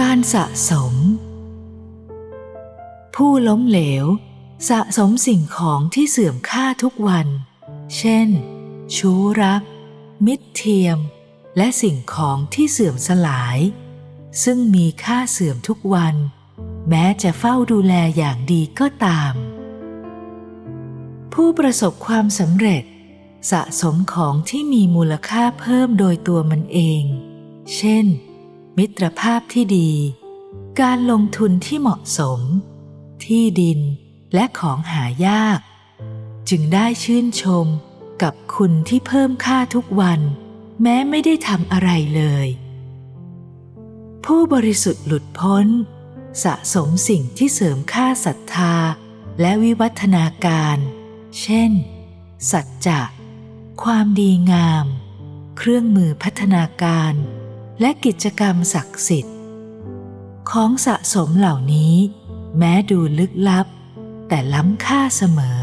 การสะสม ผู้ล้มเหลว สะสมสิ่งของที่เสื่อมค่าทุกวัน เช่น ชู้รัก มิตรเทียม และสิ่งของที่เสื่อมสลาย ซึ่งมีค่าเสื่อมทุกวัน แม้จะเฝ้าดูแลอย่างดีก็ตาม ผู้ประสบความสำเร็จ สะสมของที่มีมูลค่าเพิ่มโดยตัวมันเอง เช่น มิตรภาพที่ดี การลงทุนที่เหมาะสม ที่ดินและของหายาก จึงได้ชื่นชมกับคุณที่เพิ่มค่าทุกวัน แม้ไม่ได้ทำอะไรเลย ผู้บริสุทธิ์หลุดพ้น สะสมสิ่งที่เสริมค่าศรัทธาและวิวัฒนาการ เช่น สัจจะ ความดีงาม เครื่องมือพัฒนาการ และกิจกรรมศักดิ์สิทธิ์ ของสะสมเหล่านี้ แม้ดูลึกลับ แต่ล้ำค่าเสมอ